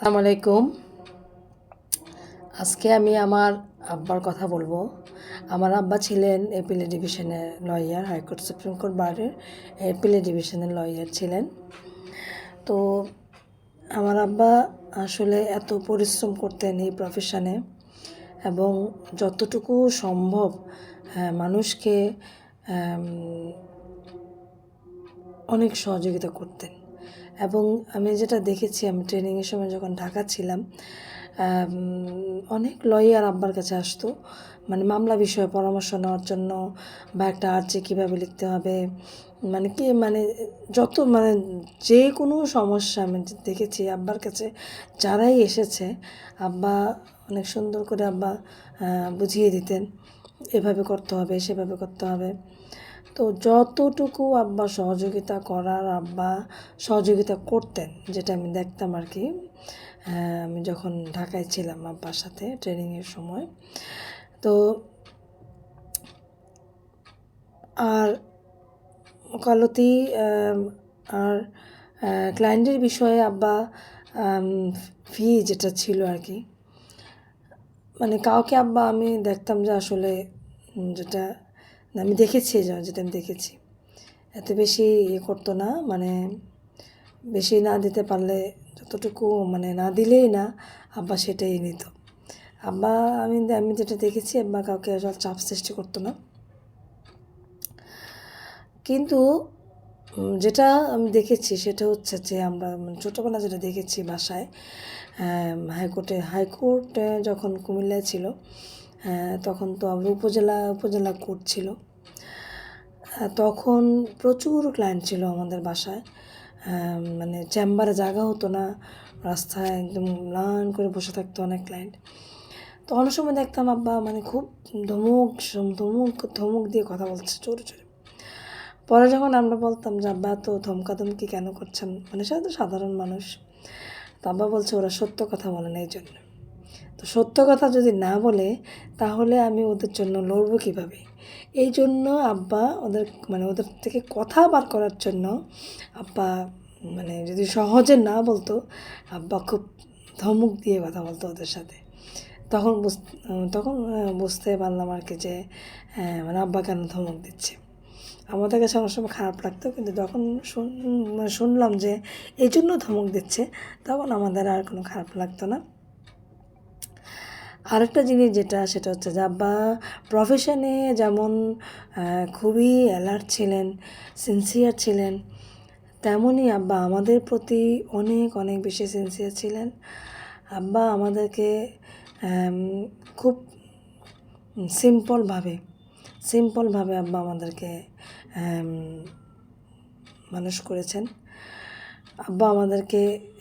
আসসালামু আলাইকুম। আজকে আমি আমার আব্বার কথা বলব। আমার আব্বা ছিলেন এপিলে ডিভিশনের লয়ার হাইকোর্ট সুপ্রিম কোর্ট বারের এপিলে ডিভিশনের লয়ার ছিলেন। তো আমার আব্বা আসলে এত পরিশ্রম করতেন এই প্রফেশনে এবং যতটুকু সম্ভব হ্যাঁ, মানুষকে অনেক সহযোগিতা করতেন। এবং আমি যেটা দেখেছি, আমি ট্রেনিংয়ের সময় যখন ঢাকা ছিলাম অনেক লয়ার আব্বার কাছে আসতো। মানে মামলা বিষয়ে পরামর্শ নেওয়ার জন্য বা একটা আর্জি কীভাবে লিখতে হবে। মানে কি মানে যত মানে যে কোনো সমস্যা আমি দেখেছি আব্বার কাছে, যারাই এসেছে, আব্বা অনেক সুন্দর করে আব্বা বুঝিয়ে দিতেন। এভাবে করতে হবে, সেভাবে করতে হবে। তো যতটুকু আব্বা সহযোগিতা করার আব্বা সহযোগিতা করতেন, যেটা আমি দেখতাম আর কি আমি যখন ঢাকায় ছিলাম আব্বার সাথে ট্রেনিংয়ের সময়, তো আর ওকালতি আর ক্লায়েন্টের বিষয়ে আব্বা ফি যেটা ছিল আর কি মানে কাউকে আব্বা আমি দেখতাম যে আসলে যেটা আমি দেখেছি যেটা আমি দেখেছি। এত বেশি ইয়ে করতো না মানে বেশি না দিতে পারলে যতটুকু মানে না দিলেই না, আব্বা সেটাই নিত। আব্বা, আমি আমি যেটা দেখেছি, আব্বা কাউকে চাপ সৃষ্টি করতো না। কিন্তু যেটা আমি দেখেছি, সেটা হচ্ছে যে আমরা মানে ছোটোবেলা যেটা দেখেছি বাসায় হাইকোর্টে হাইকোর্টে যখন কুমিল্লায় ছিল তখন তো আমরা উপজেলা উপজেলা কোর্ট ছিল। তখন প্রচুর ক্লায়েন্ট ছিল আমাদের বাসায়। মানে চেম্বারে জায়গা হতো না, রাস্তায় একদম লান করে বসে থাকতো অনেক ক্লায়েন্ট তো অনেক সময় দেখতাম, আব্বা মানে খুব ধমক ধমক ধমক দিয়ে কথা বলছে চোরে চোরে পরে যখন আমরা বলতাম যে, আব্বা তো ধমকাধমকি কেন করছেন? মানে তো সাধারণ মানুষ। তো আব্বা বলছে, ওরা সত্য কথা বলে না এই জন্য তো সত্য কথা যদি না বলে তাহলে আমি ওদের জন্য লড়বো কীভাবে? এই জন্য আব্বা ওদের মানে ওদের থেকে কথা বার করার জন্য আব্বা মানে যদি সহজে না বলতো আব্বা খুব ধমক দিয়ে কথা বলতো ওদের সাথে। তখন তখন বুঝতে পারলাম আর কি যে হ্যাঁ, মানে আব্বা কেন ধমক দিচ্ছে। আমাদের কাছে অনেক সময় খারাপ লাগতো কিন্তু যখন মানে শুনলাম যে এই জন্য ধমক দিচ্ছে তখন আমাদের আর কোনো খারাপ লাগতো না। আরেকটা জিনিস যেটা, সেটা হচ্ছে যে আব্বা প্রফেশনে যেমন খুবই অ্যালার্ট ছিলেন সিনসিয়ার ছিলেন তেমনই আব্বা আমাদের প্রতি অনেক অনেক বেশি সিনসিয়ার ছিলেন। আব্বা আমাদেরকে খুব সিম্পলভাবে সিম্পলভাবে আব্বা আমাদেরকে মানুষ করেছেন। আব্বা আমাদেরকে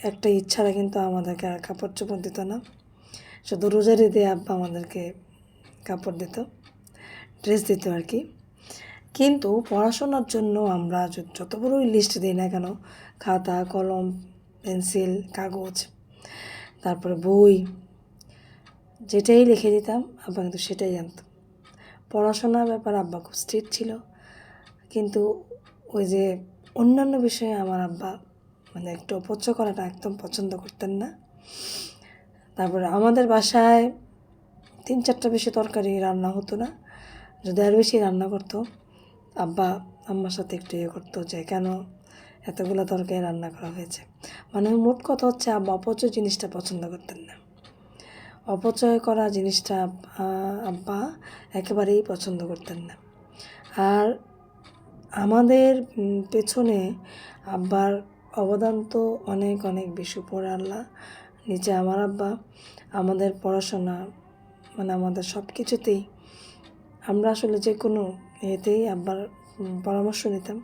একটা ইচ্ছারা কিন্তু আমাদেরকে আর কাপড় চোপড় দিত না। শুধু রোজারি দিয়ে আব্বা আমাদেরকে কাপড় দিত ড্রেস দিত আর কি। কিন্তু পড়াশোনার জন্য আমরা যত বড়ই লিস্ট দিই না কেন, খাতা, কলম পেন্সিল কাগজ, তারপরে বই, যেটাই লিখে দিতাম, আব্বা কিন্তু সেটাই জানতো পড়াশোনার ব্যাপারে আব্বা খুব স্ট্রিক্ট ছিল, কিন্তু ওই যে অন্যান্য বিষয়ে আমার আব্বা মানে একটু অপচয় করাটা একদম পছন্দ করতেন না। তারপরে আমাদের বাসায় তিন চারটা বেশি তরকারি রান্না হতো না। যদি আর বেশি রান্না করতো, আব্বা আম্মার সাথে একটু ইয়ে করতো যে, কেন এতগুলো তরকারি রান্না করা হয়েছে? মানে মোট কথা হচ্ছে আব্বা অপচয় জিনিসটা পছন্দ করতেন না। অপচয় করা জিনিসটা আব্বা একেবারেই পছন্দ করতেন না। আর আমাদের পেছনে আব্বার অবদান তো অনেক অনেক বেশি উপরে আল্লাহ নিচে আমার আব্বা, আমাদের পড়াশোনা মানে আমাদের সব কিছুতেই আমরা আসলে যে কোনো এতেই আব্বার পরামর্শ নিতাম।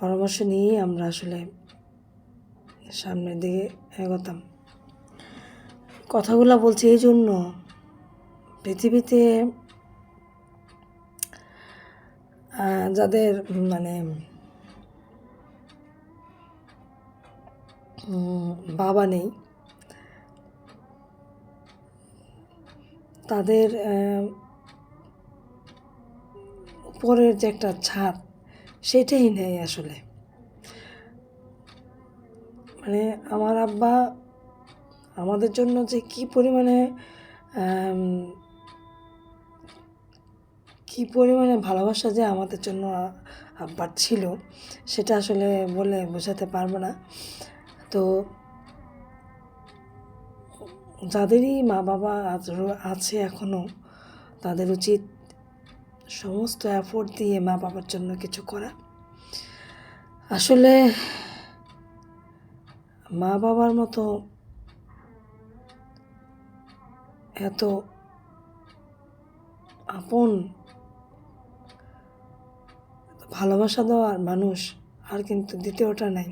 পরামর্শ নিয়েই আমরা আসলে সামনের দিকে এগোতাম। কথাগুলো বলছি এই জন্য পৃথিবীতে যাদের মানে বাবা নেই। তাদের উপরের যে একটা ছাদ সেটাই নেই আসলে। মানে আমার আব্বা আমাদের জন্য যে কি পরিমাণে কি পরিমাণে ভালোবাসা যে আমাদের জন্য আব্বার ছিল, সেটা আসলে বলে বোঝাতে পারব না। তো যাদেরই মা বাবা আছে এখনও তাদের উচিত সমস্ত এফোর্ট দিয়ে মা বাবার জন্য কিছু করা। আসলে মা বাবার মতো এত আপন, ভালোবাসা দেওয়ার মানুষ আর কিন্তু দ্বিতীয়টা নাই।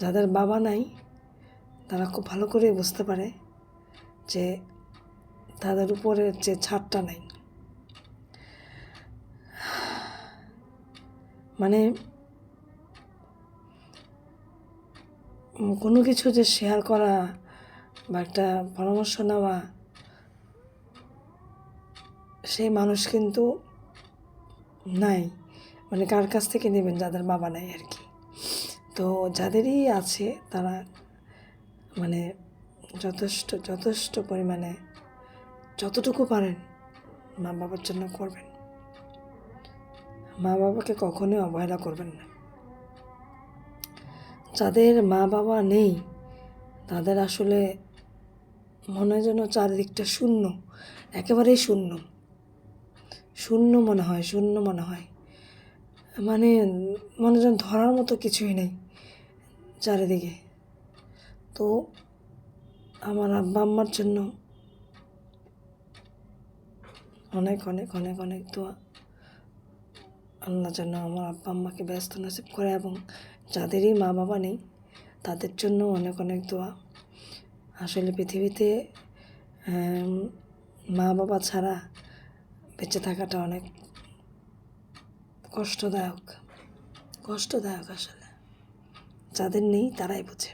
যাদের বাবা নাই, তারা খুব ভালো করে বুঝতে পারে যে তাদের উপরে যে ছাদটা নাই। মানে কোনো কিছু যে শেয়ার করা বা একটা পরামর্শ নেওয়া, সেই মানুষ কিন্তু নাই। মানে কার কাছ থেকে নেবেন যাদের বাবা নাই আর কি? তো যাদেরই আছে, তারা মানে যথেষ্ট যথেষ্ট পরিমাণে যতটুকু পারেন মা বাবার জন্য করবেন। মা বাবাকে কখনোই অবহেলা করবেন না। যাদের মা বাবা নেই, তাদের আসলে মনে যেন চারিদিকটা শূন্য, একেবারেই শূন্য। শূন্য মনে হয়, শূন্য মনে হয়। মানে মনে যেন ধরার মতো কিছুই নেই। চারিদিকে। তো আমার আব্বা আম্মার জন্য অনেক অনেক অনেক অনেক দোয়া। আল্লাহ যেন আমার আব্বা আম্মাকে ব্যস্ত নসিব করে এবং যাদেরই মা বাবা নেই, তাদের জন্য অনেক অনেক দোয়া। আসলে পৃথিবীতে মা বাবা ছাড়া বেঁচে থাকাটা অনেক কষ্টদায়ক কষ্টদায়ক আসলে। যাদের নেই তারাই বোঝে।